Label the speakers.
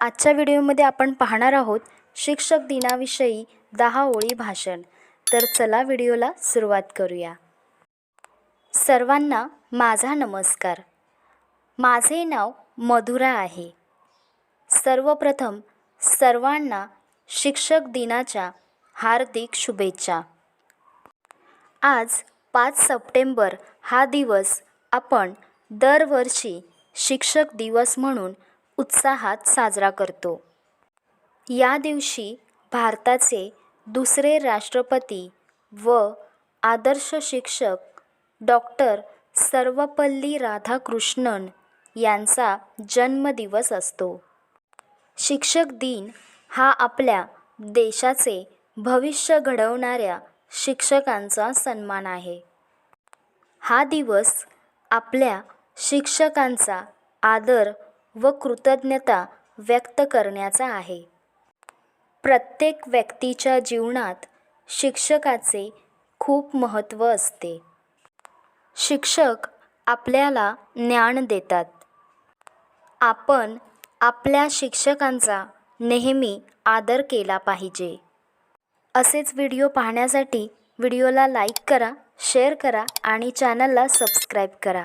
Speaker 1: आजच्या व्हिडिओमध्ये आपण पाहणार आहोत शिक्षक दिनाविषयी दहा ओळी भाषण. तर चला व्हिडिओला सुरुवात करूया. सर्वांना माझा नमस्कार. माझे नाव मधुरा आहे. सर्वप्रथम सर्वांना शिक्षक दिनाच्या हार्दिक शुभेच्छा. आज पाच सप्टेंबर हा दिवस आपण दरवर्षी शिक्षक दिवस म्हणून उत्साहात साजरा करतो. या दिवशी भारताचे दुसरे राष्ट्रपती व आदर्श शिक्षक डॉक्टर सर्वपल्ली राधाकृष्णन यांचा जन्मदिवस असतो. शिक्षक दिन हा आपल्या देशाचे भविष्य घडवणाऱ्या शिक्षकांचा सन्मान आहे. हा दिवस आपल्या शिक्षकांचा आदर व कृतज्ञता व्यक्त करण्याचा आहे. प्रत्येक व्यक्तीच्या जीवनात शिक्षकाचे खूप महत्त्व असते. शिक्षक आपल्याला ज्ञान देतात. आपण आपल्या शिक्षकांचा नेहमी आदर केला पाहिजे. असेच व्हिडिओ पाहण्यासाठी व्हिडिओला लाईक करा शेअर करा आणि चॅनलला सबस्क्राईब करा.